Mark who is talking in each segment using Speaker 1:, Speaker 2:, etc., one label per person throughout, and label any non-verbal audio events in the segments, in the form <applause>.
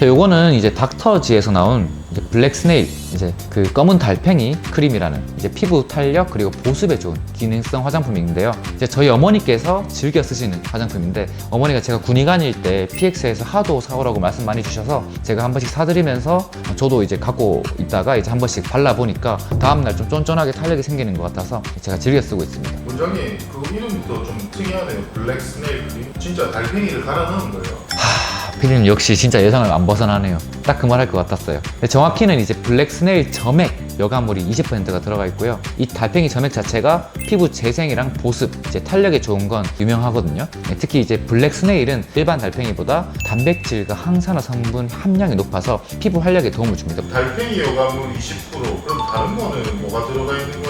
Speaker 1: 자, 요거는 이제 닥터지에서 나온 이제 블랙 스네일, 이제 그 검은 달팽이 크림이라는 이제 피부 탄력 그리고 보습에 좋은 기능성 화장품인데요. 이제 저희 어머니께서 즐겨 쓰시는 화장품인데 어머니가 제가 군의 간일 때 PX에서 하도 사오라고 말씀 많이 주셔서 제가 한 번씩 사드리면서 저도 이제 갖고 있다가 이제 한 번씩 발라보니까 다음날 좀 쫀쫀하게 탄력이 생기는 것 같아서 제가 즐겨 쓰고 있습니다.
Speaker 2: 원장님 그 이름도 좀 특이하네요. 블랙 스네일 크림. 진짜 달팽이를 갈아 넣은 거예요.
Speaker 1: 피디님 역시 진짜 예상을 안 벗어나네요. 딱 그 말 할 것 같았어요. 정확히는 이제 블랙 스네일 점액 여과물이 20%가 들어가 있고요. 이 달팽이 점액 자체가 피부 재생이랑 보습, 이제 탄력에 좋은 건 유명하거든요. 네, 특히 이제 블랙 스네일은 일반 달팽이보다 단백질과 항산화 성분 함량이 높아서 피부 활력에 도움을 줍니다.
Speaker 2: 달팽이 여과물 20% 그럼 다른 거는 뭐가 들어가 있는 거예요?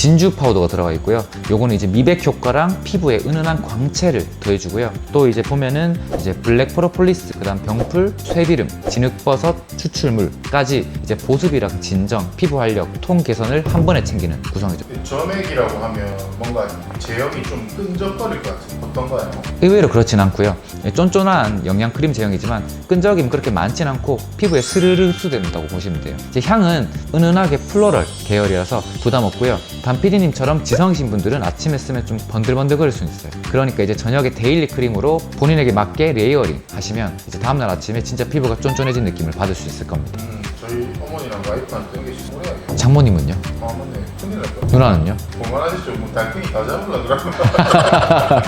Speaker 1: 진주 파우더가 들어가 있고요. 요거는 이제 미백 효과랑 피부에 은은한 광채를 더해주고요. 또 이제 보면은 이제 블랙 프로폴리스, 그다음 병풀, 쇠비름, 진흙버섯 추출물까지 이제 보습이랑 진정, 피부 활력, 통 개선을 한 번에 챙기는 구성이죠.
Speaker 2: 점액이라고 하면 뭔가 제형이 좀 끈적거릴 것 같은 어떤가요?
Speaker 1: 의외로 그렇진 않고요. 예, 쫀쫀한 영양 크림 제형이지만 끈적임은 그렇게 많진 않고 피부에 스르르 흡수된다고 보시면 돼요. 이제 향은 은은하게 플로럴 계열이라서 부담 없고요. 단피디님처럼 지성이신 분들은 아침에 쓰면 좀 번들번들 거릴 수 있어요. 그러니까 이제 저녁에 데일리 크림으로 본인에게 맞게 레이어링 하시면 이제 다음날 아침에 진짜 피부가 쫀쫀해진 느낌을 받을 수 있을 겁니다.
Speaker 2: 음, 저희 어머니랑 와이프한테 오래야겠다.
Speaker 1: 장모님은요?
Speaker 2: 아, 맞네. 큰일 날 뻔.
Speaker 1: 누나는요?
Speaker 2: 그만하시죠. 뭐 달팽이 다 잡으려 그러면. <laughs>